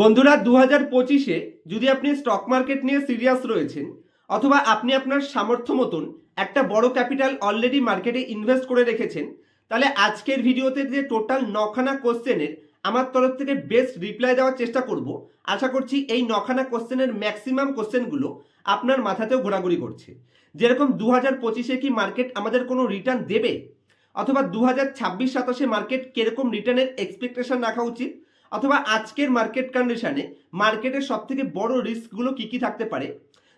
বন্ধুরা দু হাজার পঁচিশে যদি আপনি স্টক মার্কেট নিয়ে সিরিয়াস রয়েছেন, অথবা আপনি আপনার সামর্থ্য মতন একটা বড় ক্যাপিটাল অলরেডি মার্কেটে ইনভেস্ট করে রেখেছেন, তাহলে আজকের ভিডিওতে যে টোটাল নখানা কোশ্চেনের আমার তরফ থেকে বেস্ট রিপ্লাই দেওয়ার চেষ্টা করব। আশা করছি এই নখানা কোশ্চেনের ম্যাক্সিমাম কোশ্চেনগুলো আপনার মাথাতেও ঘোরাঘুরি করছে। যেরকম দু হাজার পঁচিশে কি মার্কেট আমাদের কোনো রিটার্ন দেবে? অথবা দু হাজার ছাব্বিশ সাতাশে মার্কেট কীরকম রিটার্নের এক্সপেকটেশন রাখা উচিত? অথবা আজকের মার্কেট কন্ডিশনে মার্কেটের সব থেকে বড় রিস্কগুলো কী কী থাকতে পারে?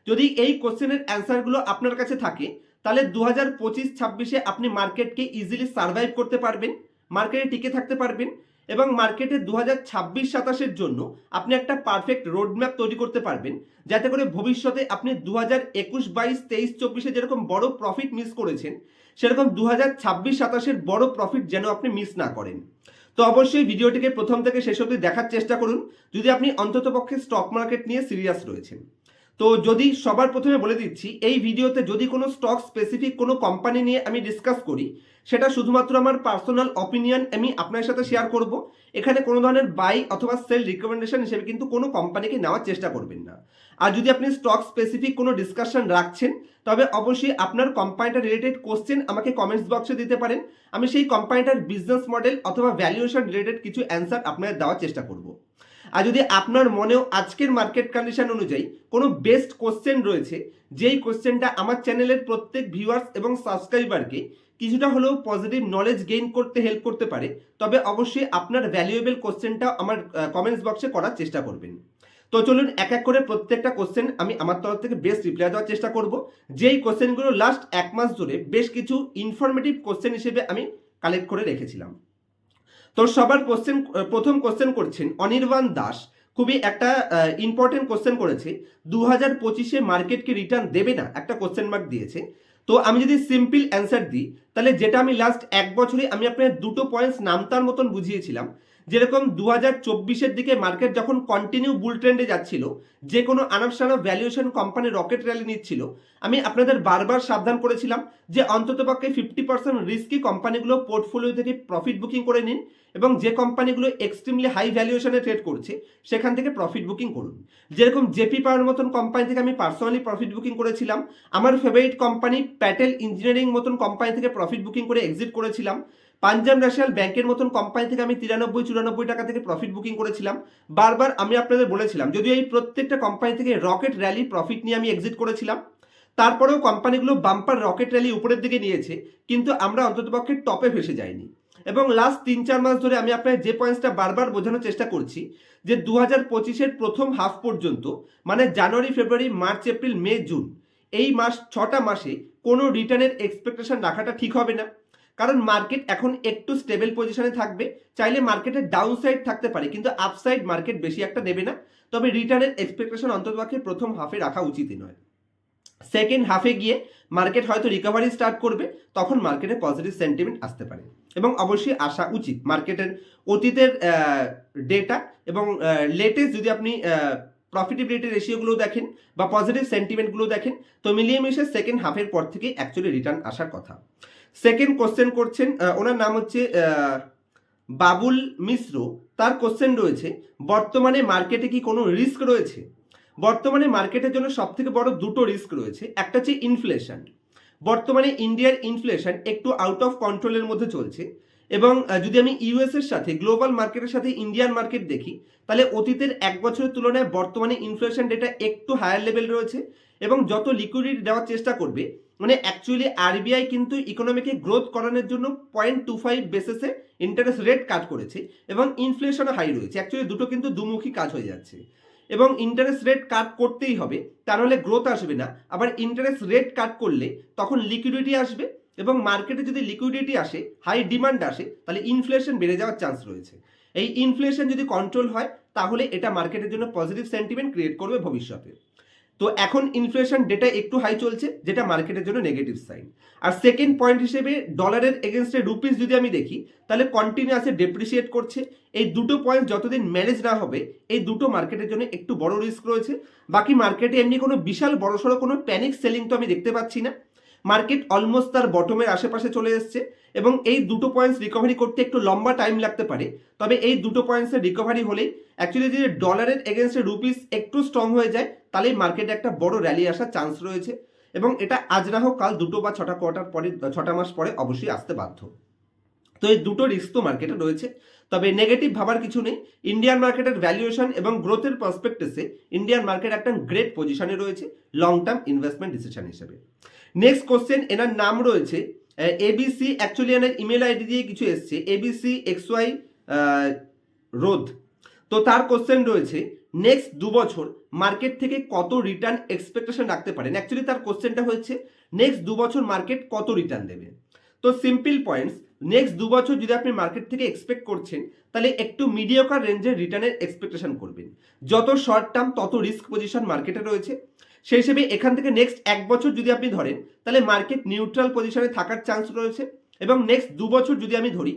যদি এই কোশ্চেনের অ্যান্সারগুলো আপনার কাছে থাকে, তাহলে দু হাজার পঁচিশ ছাব্বিশে আপনি মার্কেটকে ইজিলি সার্ভাইভ করতে পারবেন মার্কেটে টিকে থাকতে পারবেন এবং মার্কেটে দু হাজার ছাব্বিশ সাতাশের জন্য আপনি একটা পারফেক্ট রোডম্যাপ তৈরি করতে পারবেন, যাতে করে ভবিষ্যতে আপনি দু হাজার একুশ বাইশ তেইশ চব্বিশে যেরকম বড় প্রফিট মিস করেছেন, সেরকম দু হাজার ছাব্বিশ সাতাশের বড় প্রফিট যেন আপনি মিস না করেন। তো অবশ্যই ভিডিওটিকে প্রথম থেকে শেষ অবধি দেখার চেষ্টা করুন, যদি আপনি অন্ততপক্ষে স্টক মার্কেট নিয়ে সিরিয়াস রয়েছেন। তো যদি সবার প্রথমে বলে দিচ্ছি, এই ভিডিওতে যদি কোনো স্টক স্পেসিফিক কোনো কোম্পানি নিয়ে আমি ডিসকাস করি, সেটা শুধুমাত্র আমার পার্সোনাল অপিনিয়ন আমি আপনার সাথে শেয়ার করব। এখানে কোনো ধরনের বাই অথবা সেল রিকমেন্ডেশন হিসেবে কিন্তু কোনো কোম্পানিকে নেওয়ার চেষ্টা করবেন না। আর যদি আপনি স্টক স্পেসিফিক কোনো ডিসকাশন রাখছেন, তবে অবশ্যই আপনার কোম্পানিটার রিলেটেড কোশ্চেন আমাকে কমেন্টস বক্সে দিতে পারেন। আমি সেই কোম্পানিটার বিজনেস মডেল অথবা ভ্যালুয়েশন রিলেটেড কিছু অ্যান্সার আপনাদের দেওয়ার চেষ্টা করব। আর যদি আপনার মনেও আজকের মার্কেট কন্ডিশন অনুযায়ী কোনো বেস্ট কোশ্চেন রয়েছে, যেই কোশ্চেনটা আমার চ্যানেলের প্রত্যেক ভিউয়ার্স এবং সাবস্ক্রাইবারকে কিছুটা হলেও পজিটিভ নলেজ গেইন করতে হেল্প করতে পারে, তবে অবশ্যই আপনার ভ্যালুয়েবল কোশ্চেনটা আমার কমেন্টস বক্সে করার চেষ্টা করবেন। তো চলুন এক এক করে প্রত্যেকটা কোশ্চেন আমি আমার তরফ থেকে বেস্ট রিপ্লাই দেওয়ার চেষ্টা করব। যেই কোশ্চেনগুলো লাস্ট এক মাস ধরে বেশ কিছু ইনফরমেটিভ কোশ্চেন হিসেবে আমি কালেক্ট করে রেখেছিলাম। তো সবার কোশ্চেন প্রথম কোশ্চেন করছেন অনির্বাণ দাস। খুবই একটা ইম্পর্টেন্ট কোশ্চেন করেছে। দু হাজার পঁচিশে মার্কেটকে রিটার্ন দেবে না? একটা কোশ্চেন মার্ক দিয়েছে। তো আমি যদি সিম্পল অ্যান্সার দিই, তাহলে যেটা আমি লাস্ট এক বছরে আমি আপনার দুটো পয়েন্টস নামতার মতন বুঝিয়েছিলাম যেরকম দু হাজার চব্বিশের দিকে মার্কেট যখন কন্টিনিউ বুল ট্রেন্ডে যাচ্ছিল যে কোনো আনাপসানা ভ্যালুয়েশন কোম্পানি রকেট র্যালি নিচ্ছিল, আমি আপনাদের বারবার সাবধান করেছিলাম যে অন্ততপক্ষে ফিফটি পার্সেন্ট রিস্কি কোম্পানিগুলো পোর্টফোলিও থেকে প্রফিট বুকিং করে নিন এবং যে কোম্পানিগুলো এক্সট্রিমলি হাই ভ্যালুয়েশনে ট্রেড করছে, সেখান থেকে প্রফিট বুকিং করুন। যেরকম জেপি পাওয়ার মতন কোম্পানি থেকে আমি পার্সোনালি প্রফিট বুকিং করেছিলাম, আমার ফেভারিট কোম্পানি প্যাটেল ইঞ্জিনিয়ারিং মতন কোম্পানি থেকে প্রফিট বুকিং করে এক্সিট করেছিলাম পাঞ্জাব ন্যাশনাল ব্যাংকের মতন কোম্পানি থেকে আমি তিরানব্বই, চুরানব্বই টাকা থেকে প্রফিট বুকিং করেছিলাম। বারবার আমি আপনাদের বলেছিলাম, যদিও এই প্রত্যেকটা কোম্পানি থেকে রকেট র্যালি প্রফিট নিয়ে আমি এক্সিট করেছিলাম, তারপরেও কোম্পানিগুলো বাম্পার রকেট র্যালি উপরের দিকে নিয়েছে, কিন্তু আমরা অন্ততপক্ষে টপে ভেসে যাইনি। এবং লাস্ট তিন চার মাস ধরে আমি আপনার যে পয়েন্টসটা বারবার বোঝানোর চেষ্টা করছি, যে দু হাজার পঁচিশের প্রথম হাফ পর্যন্ত মানে January, February, March, April, May, June, এই মাস, ছটা মাসে কোনো রিটার্নের এক্সপেকটেশন রাখাটা ঠিক হবে না। কারণ মার্কেট এখন একটু স্টেবল পজিশনে থাকবে। চাইলে মার্কেটের ডাউন সাইড থাকতে পারে, কিন্তু আপসাইড মার্কেট বেশি একটা নেবে না। তবে রিটার্নের এক্সপেকটেশন অন্ততপক্ষে প্রথম হাফে রাখা উচিতই নয়। সেকেন্ড হাফে গিয়ে মার্কেট হয়তো রিকভারি স্টার্ট করবে, তখন মার্কেটে পজিটিভ সেন্টিমেন্ট আসতে পারে। এবং অবশ্যই আসা উচিত। মার্কেটের অতীতের ডেটা এবং লেটেস্ট যদি আপনি প্রফিটেবিলিটি রেশিওগুলো দেখেন বা পজিটিভ সেন্টিমেন্টগুলো দেখেন, তো মিলিয়ে মিশে সেকেন্ড হাফের পর থেকে অ্যাকচুয়ালি রিটার্ন আসার কথা। সেকেন্ড কোশ্চেন করছেন ওনার নাম হচ্ছে বাবুল মিশ্র। তার কোশ্চেন রয়েছে, বর্তমানে মার্কেটে কি কোনো রিস্ক রয়েছে? বর্তমানে মার্কেটের জন্য সব থেকে বড় দুটো রিস্ক রয়েছে। একটা হচ্ছে ইনফ্লেশন বর্তমানে ইন্ডিয়ার ইনফ্লেশন একটু আউট অফ কন্ট্রোলের মধ্যে চলছে এবং যদি আমি ইউএস এর সাথে গ্লোবাল মার্কেটের সাথে ইন্ডিয়ান মার্কেট দেখি, তাহলে অতীতের এক বছরের তুলনায় বর্তমানে ইনফ্লেশন ডেটা একটু হায়ার লেভেল রয়েছে এবং যত লিকুইডিটি দেওয়ার চেষ্টা করবে মানে অ্যাকচুয়ালি আরবিআই কিন্তু ইকোনমিকে গ্রোথ করানোর জন্য পয়েন্ট টু ফাইভ বেসিসে ইন্টারেস্ট রেট কাট করেছে এবং ইনফ্লেশনও হাই রয়েছে। অ্যাকচুয়ালি দুটো কিন্তু দুমুখী কাজ হয়ে যাচ্ছে। এবং ইন্টারেস্ট রেট কাট করতেই হবে, তা নাহলে গ্রোথ আসবে না। আবার ইন্টারেস্ট রেট কাট করলে তখন লিকুইডিটি আসবে এবং মার্কেটে যদি লিকুইডিটি আসে হাই ডিমান্ড আসে, তাহলে ইনফ্লেশন বেড়ে যাওয়ার চান্স রয়েছে। এই ইনফ্লেশন যদি কন্ট্রোল হয়, তাহলে এটা মার্কেটের জন্য পজিটিভ সেন্টিমেন্ট ক্রিয়েট করবে ভবিষ্যতে। তো এখন ইনফ্লেশন ডেটা একটু হাই চলছে, যেটা মার্কেটের জন্য নেগেটিভ সাইন আর সেকেন্ড পয়েন্ট হিসেবে ডলারের এগেনস্টে রুপিস যদি আমি দেখি, তাহলে কন্টিনিউয়াসে ডেপ্রিসিয়েট করছে। এই দুটো পয়েন্ট যতদিন ম্যানেজ না হবে, এই দুটো মার্কেটের জন্য একটু বড় রিস্ক রয়েছে। বাকি মার্কেটে এমনি কোনো বিশাল বড়সড় কোনো প্যানিক সেলিং তো আমি দেখতে পাচ্ছি না। মার্কেট অলমোস্ট তার বটমের আশেপাশে চলে এসছে এবং এই দুটো পয়েন্টস রিকভারি করতে একটু লম্বা টাইম লাগতে পারে। তবে এই দুটো পয়েন্টসের রিকভারি হলেই অ্যাকচুয়ালি যদি ডলারের এগেনস্টে রুপিস একটু স্ট্রং হয়ে যায়, তাহলেই মার্কেটে একটা বড় র্যালি আসার চান্স রয়েছে এবং এটা আজ না হোক কাল দুটো বা ছটা কোয়ার্টার পরে, ছটা মাস পরে অবশ্যই আসতে বাধ্য। তো এই দুটো রিস্ক তো মার্কেটে রয়েছে। তবে নেগেটিভ ভাবার কিছু নেই। ইন্ডিয়ান মার্কেটের ভ্যালুয়েশন এবং গ্রোথের পার্সপেক্টিভসে ইন্ডিয়ান মার্কেট একটা গ্রেট পজিশনে রয়েছে লং টার্ম ইনভেস্টমেন্ট ডিসিশন হিসেবে। নেক্সট কোশ্চেন এনার নাম রয়েছে এবিসি অ্যাকচুয়ালি এনার ইমেল আইডি দিয়ে কিছু এসছে এবিসি এক্স ওয়াই রোধ। তো তার কোশ্চেন রয়েছে নেক্সট দু বছর মার্কেট থেকে কত রিটার্ন এক্সপেকটেশন রাখতে পারেন? অ্যাকচুয়ালি তার কোশ্চেনটা হচ্ছে নেক্সট দু বছর মার্কেট কত রিটার্ন দেবে? তো সিম্পল পয়েন্টস নেক্সট দু বছর যদি আপনি মার্কেট থেকে এক্সপেক্ট করছেন, তাহলে একটু মিডিয়কার রেঞ্জের রিটার্নের এক্সপেকটেশন করবেন। যত শর্ট টার্ম তত রিস্ক পজিশন মার্কেটে রয়েছে। সেই হিসেবে এখান থেকে নেক্সট এক বছর যদি আপনি ধরেন, তাহলে মার্কেট নিউট্রাল পজিশনে থাকার চান্স রয়েছে। এবং নেক্সট দু বছর যদি আমি ধরি,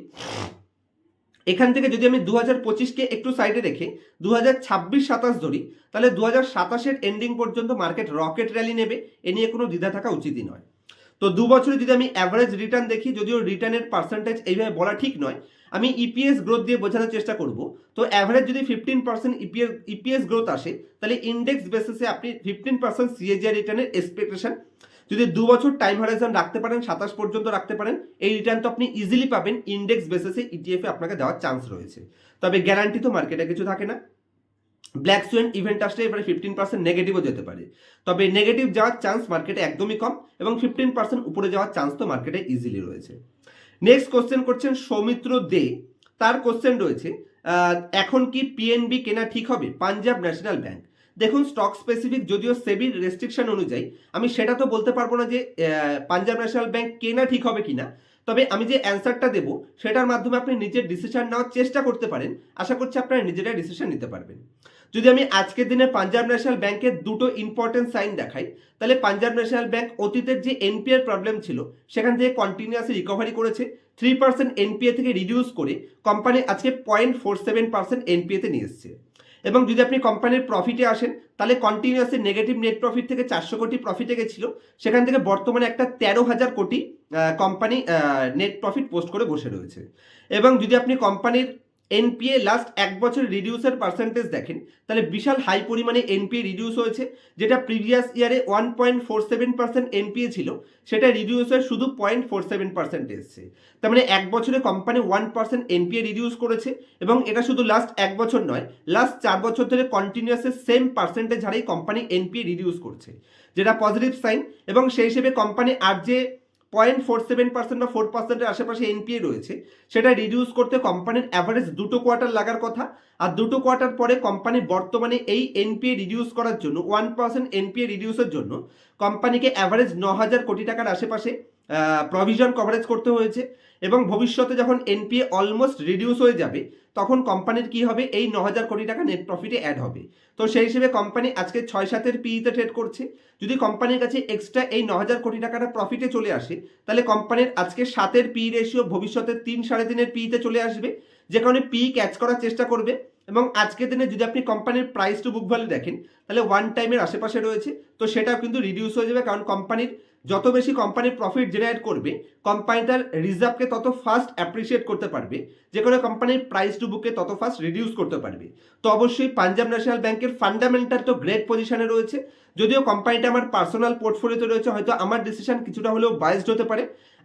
এখান থেকে যদি আমি দু হাজার পঁচিশকে একটু সাইডে রেখে দু হাজার ছাব্বিশ সাতাশ ধরি, তাহলে দু হাজার সাতাশের এন্ডিং পর্যন্ত মার্কেট রকেট র্যালি নেবে। এ নিয়ে কোনো দ্বিধা থাকা উচিতই নয়। তো দু বছরে যদি আমি অ্যাভারেজ রিটার্ন দেখি, যদিও রিটার্নের পার্সেন্টেজ এইভাবে বলা ঠিক নয়, আমি ইপিএস গ্রোথ দিয়ে বোঝানোর চেষ্টা করব। তো অ্যাভারেজ যদি fifteen percent EPS EPS growth আসে, তাহলে ইন্ডেক্স বেসিসে আপনি ফিফটিন পার্সেন্ট সিএজিআর রিটার্নের এক্সপেকটেশন যদি দু বছর টাইম হরাইজন রাখতে পারেন, সাতাশ পর্যন্ত রাখতে পারেন, এই রিটার্ন তো আপনি ইজিলি পাবেন। ইন্ডেক্স বেসিসে ইটিএফে আপনাকে দেওয়ার চান্স রয়েছে। তবে গ্যারান্টি তো মার্কেটে কিছু থাকে না। ব্ল্যাক সুয়েন ইভেন্ট আসলে এবারে ফিফটিন পার্সেন্ট নেগেটিভও যেতে পারে। তবে নেগেটিভ যাওয়ার চান্স মার্কেটে একদমই কম এবং ফিফটিন পার্সেন্ট উপরে যাওয়ার চান্স তো মার্কেটে ইজিলি রয়েছে। নেক্সট কোশ্চেন করছেন সৌমিত্র দে। তার কোশ্চেন রয়েছে এখন কি পিএনবি কেনা ঠিক হবে? Punjab national bank. দেখুন স্টক স্পেসিফিক যদিও সেবির রেস্ট্রিকশন অনুযায়ী, আমি সেটা তো বলতে পারব না যে পাঞ্জাব ন্যাশনাল ব্যাংক কেনা ঠিক হবে কিনা। তবে আমি যে অ্যান্সারটা দেবো, সেটার মাধ্যমে আপনি নিজের ডিসিশন নেওয়ার চেষ্টা করতে পারেন। আশা করছি আপনারা নিজেরাই ডিসিশন নিতে পারবেন। যদি আমি আজকের দিনে পাঞ্জাব ন্যাশনাল ব্যাংকের দুটো ইম্পর্টেন্ট সাইন দেখাই, তাহলে পাঞ্জাব ন্যাশনাল ব্যাংক অতীতের যে এনপিএর প্রবলেম ছিল, সেখান থেকে কন্টিনিউয়াসলি রিকভারি করেছে থ্রি পার্সেন্ট এনপিএ থেকে রিডিউস করে কোম্পানি আজকে পয়েন্ট ফোর সেভেন পার্সেন্ট এনপিএতে নিয়ে এসছে। এবং যদি আপনি কোম্পানির প্রফিটে আসেন, তাহলে কন্টিনিউয়াসলি নেগেটিভ নেট প্রফিট থেকে চারশো কোটি প্রফিটে গেছিল, সেখান থেকে বর্তমানে একটা তেরো হাজার কোটি কোম্পানি নেট প্রফিট পোস্ট করে বসে রয়েছে। এবং যদি আপনি কোম্পানির এনপিএ লাস্ট এক বছর রিডিউসের পার্সেন্টেজ দেখেন। তাহলে বিশাল হাই পরিমাণে এনপিএ রিডিউস হয়েছে, যেটা প্রিভিয়াস ইয়ারে one point four seven percent NPA ছিল, সেটা রিডিউস হয়ে শুধু পয়েন্ট ফোর সেভেন পার্সেন্ট এসছে। তার মানে এক বছরে company one percent NPA reduce করেছে, এবং এটা শুধু লাস্ট এক বছর নয় লাস্ট চার বছর ধরে কন্টিনিউয়াসলি সেম পার্সেন্টেজ হারেই কোম্পানি এনপিএ রিডিউস করছে, যেটা পজিটিভ সাইন এবং সেই হিসেবে কোম্পানি আর যে পয়েন্ট ফোর সেভেন পার্সেন্ট বা ফোর পার্সেন্টের আশেপাশে এনপিএ রয়েছে, সেটা রিডিউস করতে কোম্পানির অ্যাভারেজ দুটো কোয়ার্টার লাগার কথা, আর দুটো কোয়ার্টার পরে কোম্পানি বর্তমানে এই এনপিএ রিডিউস করার জন্য ওয়ান পার্সেন্ট এনপিএ রিডিউসের জন্য কোম্পানিকে অ্যাভারেজ ন হাজার কোটি টাকার আশেপাশে প্রভিশন কভারেজ করতে হয়েছে এবং ভবিষ্যতে যখন এনপিএ অলমোস্ট রিডিউস হয়ে যাবে, তখন কোম্পানির কি হবে? এই ন হাজার কোটি টাকা নেট প্রফিটে অ্যাড হবে। তো সেই হিসেবে কোম্পানি আজকে ছয় সাতের পিইতে ট্রেড করছে। যদি কোম্পানির কাছে এক্সট্রা এই ন হাজার কোটি টাকাটা প্রফিটে চলে আসে, তাহলে কোম্পানির আজকে সাতের পি রেশিও ভবিষ্যতে তিন সাড়ে তিনের পিতে চলে আসবে। যে কারণে পি ক্যাচ করার চেষ্টা করবে এবং আজকের দিনে যদি আপনি কোম্পানির প্রাইস টু বুক ভ্যালু দেখেন, তাহলে ওয়ান টাইমের আশেপাশে রয়েছে। তো সেটাও কিন্তু রিডিউস হয়ে যাবে কারণ কোম্পানির যত বেশি কোম্পানির প্রফিট জেনারেট করবে কোম্পানি তার রিজার্ভকে তত ফাস্ট অ্যাপ্রিসিয়েট করতে পারবে, যে কোনো কোম্পানির প্রাইস টু বুককে তত ফাস্ট রিডিউস করতে পারবে। তো অবশ্যই পাঞ্জাব ন্যাশনাল ব্যাংকের ফান্ডামেন্টাল তো গ্রেট পজিশনে রয়েছে। যদিও কোম্পানিটা আমার পার্সোনাল পোর্টফোলিওতে রয়েছে, হয়তো আমার ডিসিশন কিছুটা হলেও বায়াসড হতে পারে।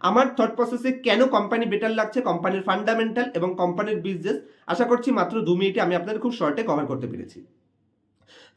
আমার থট প্রসেসে কেন কোম্পানি বেটার লাগছে কোম্পানির ফান্ডামেন্টাল এবং কোম্পানির বিজনেস আশা করছি মাত্র দু মিনিটে আমি আপনাদের খুব শর্টে কভার করতে পেরেছি।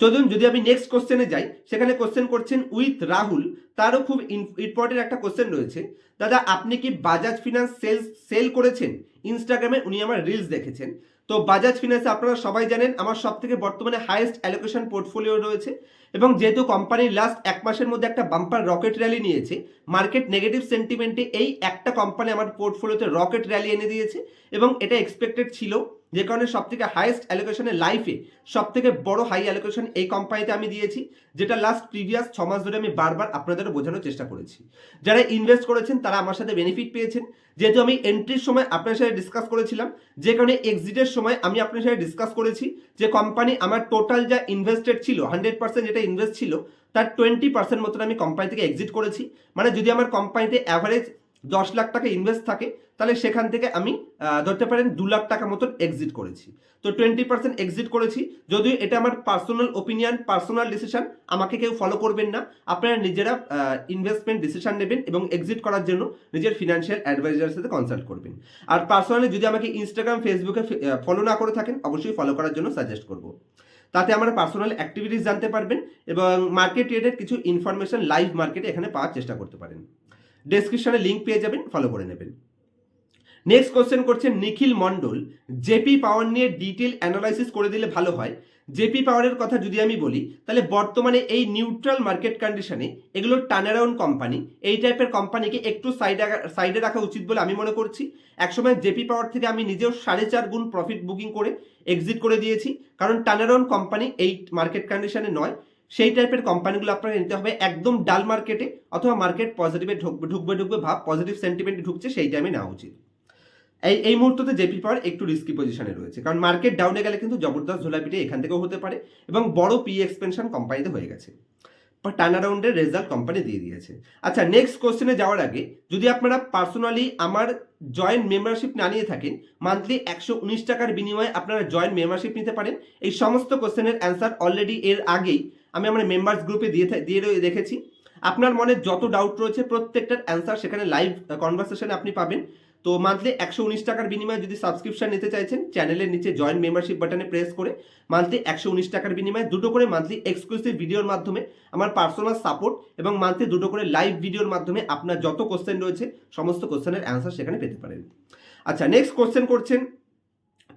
চলুন যদি আমি নেক্সট কোশ্চেনে যাই, সেখানে কোশ্চেন করছেন উইথ রাহুল, তারও খুব ইম্পর্টেন্ট একটা কোশ্চেন রয়েছে। দাদা, আপনি কি বাজাজ ফিনান্স সেল সেল করেছেন? ইনস্টাগ্রামে উনি আমার রিলস দেখেছেন। তো বাজাজ ফিনান্সে আপনারা সবাই জানেন, আমার সব থেকে বর্তমানে হাইয়েস্ট অ্যালোকেশন পোর্টফোলিও রয়েছে এবং যেহেতু কোম্পানির লাস্ট এক মাসের মধ্যে একটা বাম্পার রকেট র্যালি নিয়েছে মার্কেট নেগেটিভ সেন্টিমেন্টে এই একটা কোম্পানি আমার পোর্টফোলিওতে রকেট র্যালি এনে দিয়েছে এবং এটা এক্সপেক্টেড ছিল। যে কারণে সব থেকে হাইয়েস্ট অ্যালোকেশনের লাইফে সব থেকে বড় হাই অ্যালোকেশন এই কোম্পানিতে আমি দিয়েছি, যেটা লাস্ট প্রিভিয়াস ছ মাস ধরে আমি বারবার আপনাদের বোঝানোর চেষ্টা করেছি। যারা ইনভেস্ট করেছেন, তারা আমার সাথে বেনিফিট পেয়েছেন। যেহেতু আমি এন্ট্রির সময় আপনার সাথে ডিসকাস করেছিলাম, যে কারণে এক্সিটের সময় আমি আপনার সাথে ডিসকাস করেছি যে কোম্পানি আমার টোটাল যা ইনভেস্টেড ছিল হান্ড্রেড পার্সেন্ট যেটা ইনভেস্ট ছিল, তার টোয়েন্টি পার্সেন্ট মতন আমি কোম্পানি থেকে এক্সিট করেছি। মানে যদি আমার কোম্পানিতে অ্যাভারেজ দশ লাখ টাকা ইনভেস্ট থাকে তাহলে সেখান থেকে আমি ধরতে পারেন দু লাখ টাকা মতন এক্সিট করেছি। তো টোয়েন্টি পার্সেন্ট এক্সিট করেছি। যদিও এটা আমার পার্সোনাল ওপিনিয়ন পার্সোনাল ডিসিশন আমাকে কেউ ফলো করবেন না। আপনারা নিজেরা ইনভেস্টমেন্ট ডিসিশন নেবেন এবং এক্সিট করার জন্য নিজের ফিনান্সিয়াল অ্যাডভাইজারের সাথে কনসাল্ট করবেন। আর পার্সোনালি যদি আমাকে ইনস্টাগ্রাম ফেসবুকে ফলো না করে থাকেন, অবশ্যই ফলো করার জন্য সাজেস্ট করব। তাতে আমার পার্সোনাল অ্যাক্টিভিটিস জানতে পারবেন এবং মার্কেট রিলেটেড কিছু ইনফরমেশন লাইভ মার্কেটে এখানে পাওয়ার চেষ্টা করতে পারেন। ডেসক্রিপশনে লিঙ্ক পেয়ে যাবেন ফলো করে নেবেন। নেক্সট কোশ্চেন করছেন নিখিল মণ্ডল। জেপি পাওয়ার নিয়ে ডিটেল অ্যানালাইসিস করে দিলে ভালো হয়। জেপি পাওয়ারের কথা যদি আমি বলি, তাহলে বর্তমানে এই নিউট্রাল মার্কেট কন্ডিশনে এগুলো টার্নারাউন্ড কোম্পানি এই টাইপের কোম্পানিকে একটু সাইডে সাইডে রাখা উচিত বলে আমি মনে করছি। একসময় জেপি পাওয়ার থেকে আমি নিজেও সাড়ে চার গুণ প্রফিট বুকিং করে এক্সিট করে দিয়েছি। কারণ টার্নারাউন্ড কোম্পানি এই মার্কেট কন্ডিশনে নয়। সেই টাইপের কোম্পানিগুলো আপনাকে নিতে হবে একদম ডাল মার্কেটে অথবা মার্কেট পজিটিভে ঢুকবে ঢুকবে ঢুকবে, ভাব পজিটিভ সেন্টিমেন্টে ঢুকছে, সেই টাইমে নেওয়া উচিত। এই এই মুহূর্তে জেপি পাওয়ার একটু রিস্কি পজিশনে রয়েছে। কারণ মার্কেট ডাউনে গেলে কিন্তু জবরদস্ত ঝোলাপিটে এখান থেকেও হতে পারে এবং বড় পি এক্সপেনশন কোম্পানিতে হয়ে গেছে। টার্ন অ্যারাউন্ডের রেজাল্ট কোম্পানি দিয়ে দিয়েছে। আচ্ছা নেক্সট কোশ্চেনে যাওয়ার আগে যদি আপনারা পার্সোনালি আমার জয়েন্ট মেম্বারশিপ না নিয়ে থাকেন মান্থলি একশো উনিশ টাকার বিনিময়ে আপনারা জয়েন্ট মেম্বারশিপ নিতে পারেন। এই সমস্ত কোশ্চেনের অ্যান্সার অলরেডি এর আগেই আমি আমার মেম্বার্স গ্রুপে দিয়ে দিয়ে রেখেছি আপনার মনে যত ডাউট রয়েছে, প্রত্যেকটার অ্যান্সার সেখানে লাইভ কনভারসেশনে আপনি পাবেন। তো মান্থলি একশো উনিশ টাকার বিনিময়ে যদি সাবস্ক্রিপশন নিতে চাইছেন চ্যানেলের নিচে জয়েন মেম্বারশিপ বাটনে প্রেস করে মান্থলি একশো উনিশ টাকার বিনিময়ে দুটো করে মান্থলি এক্সক্লুসিভ ভিডিওর মাধ্যমে আমার পার্সোনাল সাপোর্ট এবং মান্থলি দুটো করে লাইভ ভিডিওর মাধ্যমে আপনার যত কোশ্চেন রয়েছে, সমস্ত কোশ্চেনের অ্যান্সার সেখানে পেতে পারেন। আচ্ছা নেক্সট কোশ্চেন করছেন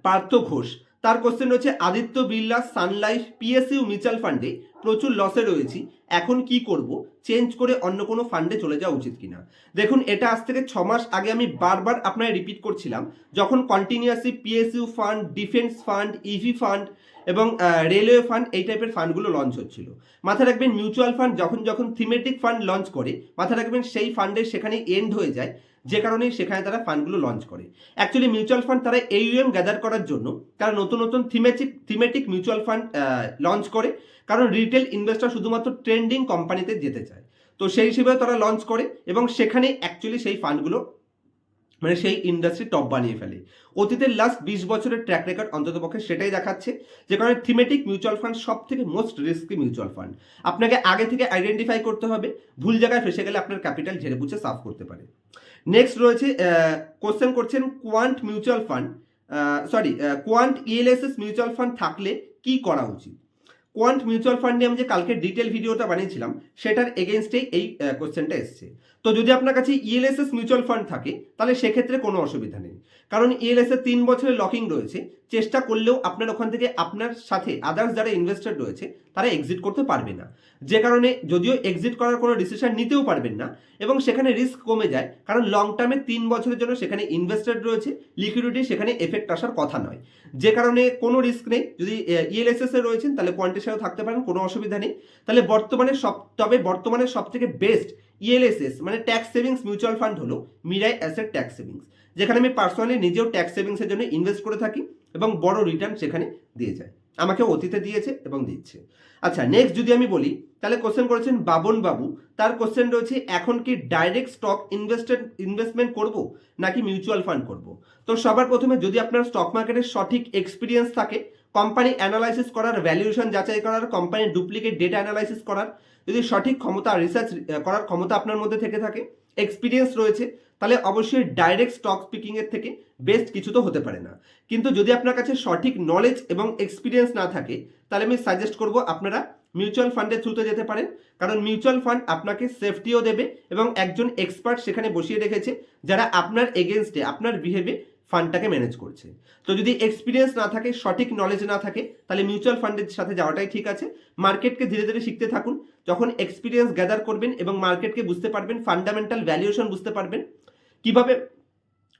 পার্থ ঘোষ। তার কোশ্চেন রয়েছে, Aditya Birla Sun Life PSU mutual ফান্ডে প্রচুর লসে রয়েছি। এখন কি করব? চেঞ্জ করে অন্য কোনো ফান্ডে চলে যাওয়া উচিত কিনা? দেখুন, এটা আজ থেকে ছ মাস আগে আমি বারবার আপনার রিপিট করছিলাম। যখন continuously PSU fund defence fund EV fund এবং রেলওয়ে ফান্ড এই টাইপের ফান্ডগুলো লঞ্চ হচ্ছিল। মাথায় রাখবেন মিউচুয়াল ফান্ড যখন যখন থিমেটিক ফান্ড লঞ্চ করে, মাথায় রাখবেন সেই ফান্ডের সেখানে এন্ড হয়ে যায়। যে কারণে সেখানে তারা ফান্ডগুলো লঞ্চ করে। অ্যাকচুয়ালি মিউচুয়াল ফান্ড তারা এইউএম গ্যাদার করার জন্য, তারা নতুন নতুন thematic thematic mutual fund launch করে। কারণ রিটেল ইনভেস্টর শুধুমাত্র ট্রেন্ডিং কোম্পানিতে যেতে চায়। তো সেই হিসেবে তারা লঞ্চ করে এবং সেখানে অ্যাকচুয়ালি সেই ফান্ডগুলো মানে সেই ইন্ডাস্ট্রি টপ বানিয়ে ফেলে। অতীতের লাস্ট বিশ বছরের ট্র্যাক রেকর্ড অন্ততপক্ষে সেটাই দেখাচ্ছে যে কারণে থিমেটিক মিউচুয়াল ফান্ড সব থেকে মোস্ট রিস্কি মিউচুয়াল ফান্ড আপনাকে আগে থেকে আইডেন্টিফাই করতে হবে, ভুল জায়গায় ফেসে গেলে আপনার ক্যাপিটাল ঝেড়ে বুঝে সাফ করতে পারে। নেক্সট রয়েছে কোশ্চেন করছেন Quant mutual fund sorry Quant ELSS mutual fund থাকলে কি করা উচিত? কোয়ান্ট মিউচুয়াল ফান্ড আমি যে কালকে ডিটেল ভিডিওটা বানিয়েছিলাম, সেটার এগেনস্টেই এই কোশ্চেনটা এসছে। তো যদি আপনার কাছে ইএলএসএস মিউচুয়াল ফান্ড থাকে তাহলে সেক্ষেত্রে কোনো অসুবিধা নেই। কারণ ইএলএসএ তিন বছরের লকিং রয়েছে, চেষ্টা করলেও আপনার ওখান থেকে আপনার সাথে আদার্স যারা ইনভেস্টর রয়েছে, তারা এক্সিট করতে পারবে না। যে কারণে যদিও এক্সিট করার কোনো ডিসিশন নিতেও পারবেন না এবং সেখানে রিস্ক কমে যায়, কারণ লং টার্মে তিন বছরের জন্য সেখানে ইনভেস্টেড রয়েছে লিকুইডিটি সেখানে এফেক্ট আসার কথা নয়। যে কারণে কোনো রিস্ক নেই, যদি ইএলএসএস এ রয়েছেন তাহলে পয়েন্টের থাকতে পারেন, কোনো অসুবিধা নেই। তাহলে বর্তমানে সব, তবে বর্তমানে সব থেকে বেস্ট ইএলএসএস মানে ট্যাক্স সেভিংস মিউচুয়াল ফান্ড হলো মিরাই অ্যাসেট ট্যাক্স সেভিংস যেখানে আমি পার্সোনালি নিজেও ট্যাক্স সেভিংসের জন্য ইনভেস্ট করে থাকি এবং বড় রিটার্ন সেখানে দিয়ে যায়। আমাকে অতীতে দিয়েছে এবং দিচ্ছে। আচ্ছা নেক্সট যদি আমি বলি, তাহলে কোশ্চেন করেছেন বাবন বাবু। তার কোশ্চেন রয়েছে, এখন কি ডাইরেক্ট স্টক ইনভেস্টেড ইনভেস্টমেন্ট করব নাকি মিউচুয়াল ফান্ড করব? তো সবার প্রথমে যদি আপনার স্টক মার্কেটের সঠিক এক্সপিরিয়েন্স থাকে কোম্পানি অ্যানালাইসিস করার ভ্যালুয়েশন যাচাই করার কোম্পানির ডুপ্লিকেট ডেটা অ্যানালাইসিস করার যদি সঠিক ক্ষমতা রিসার্চ করার ক্ষমতা আপনার মধ্যে থেকে থাকে এক্সপিরিয়েন্স রয়েছে, তাহলে অবশ্যই ডাইরেক্ট স্টক স্পিকিংয়ের থেকে বেস্ট কিছু তো হতে পারে না। কিন্তু যদি আপনার কাছে সঠিক নলেজ এবং এক্সপিরিয়েন্স না থাকে, তাহলে আমি সাজেস্ট করব আপনারা মিউচুয়াল ফান্ডের থ্রুতে যেতে পারেন। কারণ মিউচুয়াল ফান্ড আপনাকে সেফটিও দেবে এবং একজন এক্সপার্ট সেখানে বসিয়ে রেখেছে, যারা আপনার এগেনস্টে আপনার বিহেভে ফান্ডটাকে ম্যানেজ করছে। তো যদি এক্সপিরিয়েন্স না থাকে, সঠিক নলেজ না থাকে, তাহলে মিউচুয়াল ফান্ডের সাথে যাওয়াটাই ঠিক আছে। মার্কেটকে ধীরে ধীরে শিখতে থাকুন। যখন এক্সপিরিয়েন্স গ্যাদার করবেন এবং মার্কেটকে বুঝতে পারবেন ফান্ডামেন্টাল ভ্যালুয়েশন বুঝতে পারবেন, কীভাবে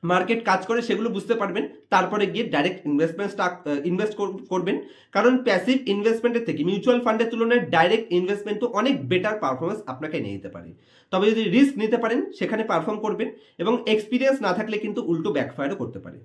মার্কেট কাজ করে, সেগুলো বুঝতে পারবেন। তারপরে গিয়ে ডাইরেক্ট ইনভেস্টমেন্ট স্টাক ইনভেস্ট করবেন। কারণ প্যাসিভ ইনভেস্টমেন্টের থেকে মিউচুয়াল ফান্ডের তুলনায় ডাইরেক্ট ইনভেস্টমেন্ট তো অনেক বেটার পারফরমেন্স আপনাকে নিয়ে যেতে পারে। তবে যদি রিস্ক নিতে পারেন, সেখানে পারফর্ম করবেন এবং এক্সপিরিয়েন্স না থাকলে কিন্তু উল্টো ব্যাকফায়ারও করতে পারে।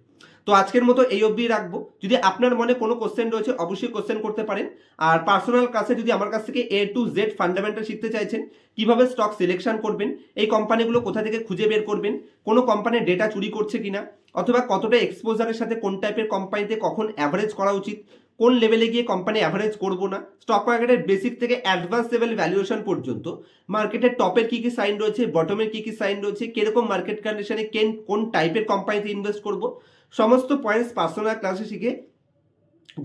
তো আজকের মতো এই অবধি রাখব। যদি আপনার মনে কোনো কোশ্চেন রয়েছে, অবশ্যই কোশ্চেন করতে পারেন। আর পার্সোনাল ক্লাসে যদি আমার কাছ থেকে এ টু জেড ফান্ডামেন্টাল শিখতে চাইছেন, কীভাবে স্টক সিলেকশন করবেন, এই কোম্পানিগুলো কোথা থেকে খুঁজে বের করবেন, কোনো কোম্পানির ডেটা চুরি করছে কিনা, অথবা কতটা এক্সপোজারের সাথে কোন টাইপের কোম্পানিতে কখন অ্যাভারেজ করা উচিত, কোন লেভেলে গিয়ে কোম্পানি অ্যাভারেজ করব না স্টক মার্কেটের বেসিক থেকে অ্যাডভান্স লেভেল ভ্যালুয়েশন পর্যন্ত মার্কেটের টপের কী কী সাইন রয়েছে বটমের কী কী সাইন রয়েছে, কীরকম মার্কেট কন্ডিশনে কেন, কোন টাইপের কোম্পানিতে ইনভেস্ট করব সমস্ত পয়েন্টস পার্সোনাল ক্লাসে শিখে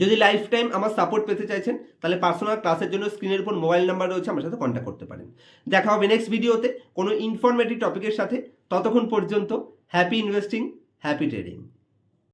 যদি লাইফ টাইম আমার সাপোর্ট পেতে চাইছেন, তাহলে পার্সোনাল ক্লাসের জন্য স্ক্রিনের উপর মোবাইল নাম্বার রয়েছে, আমার সাথে কন্ট্যাক্ট করতে পারেন। দেখা হবে নেক্সট ভিডিওতে কোনো ইনফরমেটিভ টপিকের সাথে। ততক্ষণ পর্যন্ত হ্যাপি ইনভেস্টিং হ্যাপি ট্রেডিং